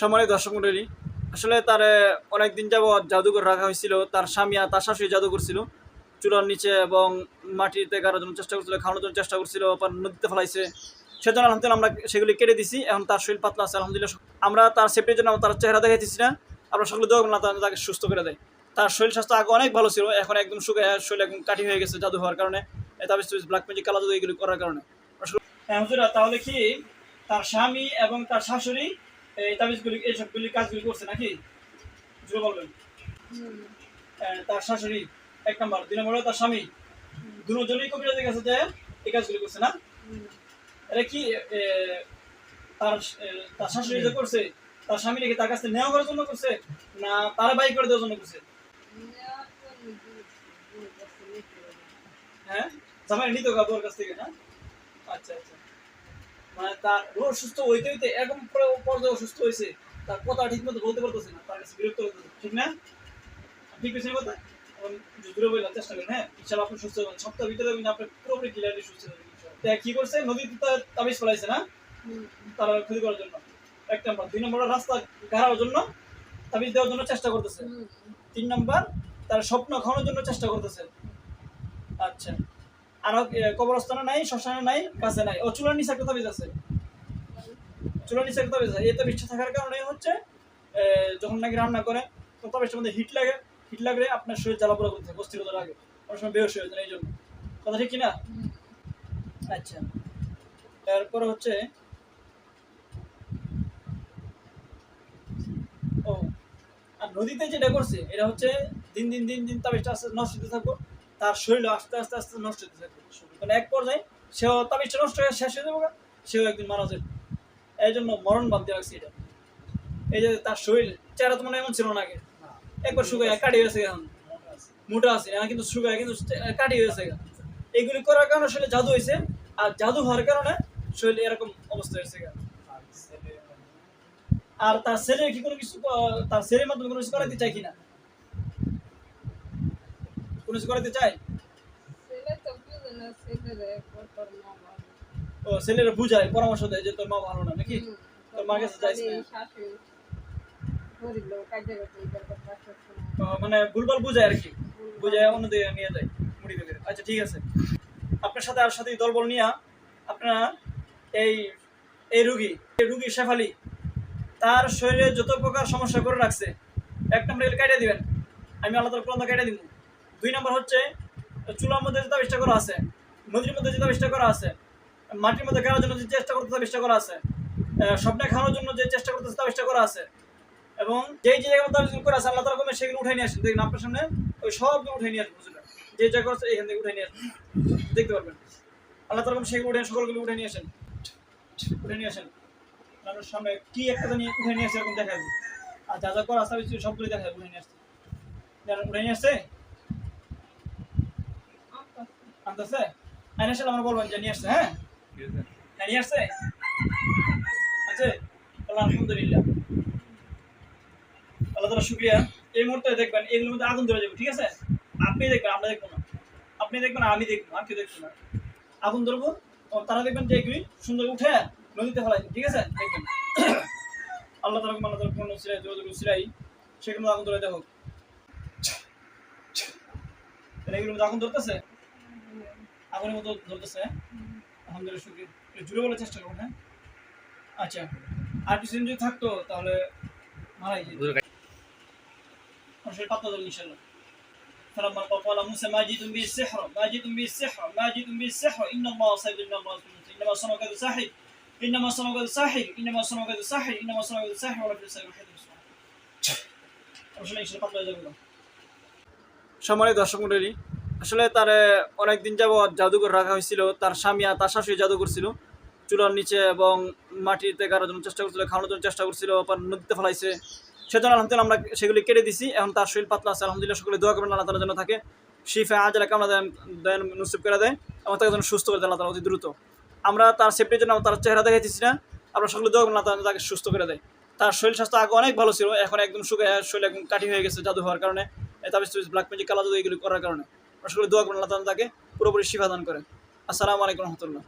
সম্মানিত দর্শক মন্ডলী আসলে তার অনেক দিন যাবৎ জাদুঘর রাখা হয়েছিল। তার স্বামী আর তার শাশুড়ি জাদু করছিল চুলার নিচে এবং মাটিতে গাড়ার জন্য চেষ্টা করছিল খাওয়ানোর জন্য চেষ্টা করছিল আবার নদীতে ফেলাইছে। সেজন্য আলহামদুলিল্লাহ আমরা সেগুলি কেটে দিছি। এখন তার শরীর পাতলা আছে আলহামদুলিল্লাহ। আমরা তার সেফটির জন্য তার চেহারা দেখাইতেছি না। আমরা সকলে দোয়া না তাকে সুস্থ করে দেয়। তার শরীর স্বাস্থ্য আগে অনেক ভালো ছিল এখন একদম শুকায় শরীর একদম কাঠি হয়ে গেছে জাদু হওয়ার কারণে। তুবিজ ব্ল্যাক ম্যাজিক কালা জাদু এগুলি করার কারণে। হ্যাঁ, তাহলে কি তার স্বামী এবং তার শাশুড়ি এই তাবিজগুলি, এইসবগুলি কাজগুলি করছে নাকি? জুড়ে বলবেন। তার শাশুড়ি এক নম্বর। দুই নম্বর তার স্বামী। দুজনেই কবিরাজের কাছে যে এই কাজগুলি করছে না? এটা কি তার তার শাশুড়ি যে করছে, তার স্বামী নাকি তার কাছে নেওয়া করার জন্য করছে, না তারা বাই করে দেওয়ার জন্য করছে? হ্যাঁ? জামাই নিত কাপড় কাছ থেকে, না? মানে তার রোগ সুস্থ হইতে হইতে এরকম পর- পর্যায়ে অসুস্থ হয়েছে। তার কথা ঠিক মতো বলতে পারতেছে না তার কাছে বিরক্ত করতেছে ঠিক না? ঠিক আছে কথা? দূরে বললাম চেষ্টা করেন হ্যাঁ? ইনশাল্লাহ আপনি সুস্থ হবেন। সপ্তাহের ভিতরে আপনি পুরোপুরি ক্লিয়ারলি সুস্থ হবেন তা কি করছে? নদীতে তার তাবিজ ফেলাইছে না? তারা ক্ষতি করার জন্য। এক নম্বর। দুই নম্বর রাস্তা গাড়ার জন্য তাবিজ দেওয়ার জন্য চেষ্টা করতেছে। তিন নম্বর তার স্বপ্ন খাওয়ানোর জন্য চেষ্টা করতেছে। আচ্ছা। আর কবরস্থানে নাই, শ্মশানে নাই, কাছে নাই। ও, চুলার নিচে একটা তাবিজ আছে চুলার নিচে একটা তাবিজ আছে এই তাবিজটা থাকার কারণে হচ্ছে যখন নাকি রান্না করে তো তাবিজটার মধ্যে হিট লাগে। হিট লাগলে আপনার শরীর জ্বালাপোড়া করতে অস্থিরতা লাগে। অনেক সময় বেহস হয়ে যায় এই জন্য। কথা ঠিক কিনা? আচ্ছা। তারপরে হচ্ছে, ও, আর নদীতে যেটা করছে, এটা হচ্ছে দিন দিন দিন দিন তাবিজটা আস্তে নষ্ট থাকব। তার শরীর আস্তে আস্তে আস্তে নষ্ট হতে থাকবে মানে এক পর্যায়ে সেও তাবিজটা নষ্ট হয়ে শেষ হয়ে যাবে সেও একদিন মারা যাবে। এই জন্য মরণ বাঁধতে রাখছি এটা। এই যে তার শরীর চেহারা তো মনে এমন ছিল না আগে। একবার শুকায় কাটিয়ে গেছে এখন। মোটা আছে এখন কিন্তু শুকায় কিন্তু কাটিয়ে গেছে এগুলি করার কারণে শরীরে জাদু হয়েছে আর জাদু হওয়ার কারণে শরীরে এরকম অবস্থা হয়েছে। আর তার ছেলে কি কোনো কিছু তার ছেলের মাধ্যমে কোনো কিছু করাতে চাই কিনা? কোনো কিছু করাতে চাই ও ছেলেরা বুঝায় পরামর্শ দেয় যে তোর মা ভালো না নাকি? তোর মার কাছে যাইস মানে ভুলভাল বুঝায় আর কি? বুঝায় অন্যদিকে নিয়ে যায় মুড়ি বেঁধে আচ্ছা ঠিক আছে। আপনার সাথে আর সাথে দলবল নিয়ে আপনারা এই এই রুগী এই রুগী শেফালি তার শরীরে যত প্রকার সমস্যা করে রাখছে এক নম্বর কেটে দিবেন। আমি আলাদা কোরআন কেটে দিব। দুই নম্বর হচ্ছে, চুলার মধ্যে যে তাবিজটা করা আছে, নদীর মধ্যে যে তাবিজটা করা আছে, মাটির মধ্যে খেলার জন্য যে চেষ্টা করতে চেষ্টা করা আছে স্বপ্নে খাওয়ানোর জন্য যে চেষ্টা করতেছে চেষ্টা করা আছে, এবং যেই যে জায়গায় তাবিজ করে আছে, আল্লাহ তালা কমে সেগুলো উঠে নিয়ে আসেন। দেখুন আপনার সামনে ওই সবগুলো উঠে নিয়ে আসবেন বুঝলেন? যে জায়গা আছে এখান থেকে উঠে নিয়ে আসবেন দেখতে পারবেন? আল্লাহ তালা কমে সেগুলো উঠে সকলগুলো উঠে নিয়ে আসেন। উঠে নিয়ে আসেন। আপনার সামনে কি একটা জানি উঠে নিয়ে আসছে এরকম দেখা যাবে আর যা যা করা আছে সবগুলো দেখা যাবে উঠে নিয়ে আসছে উঠে নিয়ে আসছে আনতেছে? আইন আসলে আমরা বলবেন যে নিয়ে আসছে হ্যাঁ? হ্যাঁ নিয়ে আসছে? আছে আলহামদুলিল্লাহ। আল্লাহ তালা শুক্রিয়া। এই মুহূর্তে দেখবেন এগুলোর মধ্যে আগুন ধরে যাবে ঠিক আছে? আপনি দেখবেন আমরা দেখব না। আপনি দেখবেন আমি দেখব কেউ দেখব না। আগুন ধরবো তারা দেখবেন যে এগুলি সুন্দর উঠে নদীতে ফেলাই ঠিক আছে? দেখবেন। আল্লাহ তালা আল্লাহ তালা কোনো সিলাই যোগাযোগ সিলাই সেগুলো আগুন ধরে দেখো এগুলোর মধ্যে আগুন ধরতেছে? আগুনের মতো ধরতেছে হ্যাঁ? আলহামদুলিল্লাহ শুক্রিয়া একটু জুড়ে বলার চেষ্টা করুন হ্যাঁ আচ্ছা আর কিছুদিন যদি থাকতো তাহলে মারাই যেত অবশ্যই পাত্তা দেবেন ইনশাল্লাহ فلما قال موسى ما جئتم به السحر ما جئتم به السحر ما جئتم به السحر ان الله سيد الله انما صنع كذا ساحر انما صنع كذا ساحر انما صنع كذا ساحر انما صنع كذا ساحر ولا في السحر حد অবশ্যই ইনশাল্লাহ পাত্তা দেবেন সম্মানিত দর্শক মন্ডলী আসলে তার অনেক দিন যাবৎ জাদুঘর রাখা হয়েছিল। তার স্বামী আর তার শাশুড়ি জাদু করছিল চুলার নিচে এবং মাটিতে গাড়ার জন্য চেষ্টা করছিল, খাওয়ানোর জন্য চেষ্টা করছিল, আবার নদীতে ফেলাইছে। সেজন্য আলহামদুলিল্লাহ আমরা সেগুলি কেটে দিছি। এখন তার শরীর পাতলা আছে। আলহামদুলিল্লাহ সকলে দোয়া করবেন আল্লাহ তালা যেন থাকে। শিফা আজলা কামলা দেন দেন নসিব করে দেয়। এবং তাকে যেন সুস্থ করে দেয় আল্লাহ তালা অতি দ্রুত। আমরা তার সেফটির জন্য তার চেহারা দেখাইতেছি না। আমরা সকলে দোয়া করবেন আল্লাহ তালা তাকে সুস্থ করে দেয়। তার শরীর স্বাস্থ্য আগে অনেক ভালো ছিল। এখন একদম শুকায় শরীর একদম কাঠি হয়ে গেছে জাদু হওয়ার কারণে। তাবিজ ব্ল্যাক ম্যাজিক কালা জাদু এগুলি করার কারণে। আমরা সকলে দোয়া করুন আল্লাহ তাকে পুরোপুরি শিফা দান করেন। আসসালামু আলাইকুম রহমতুল্লাহ।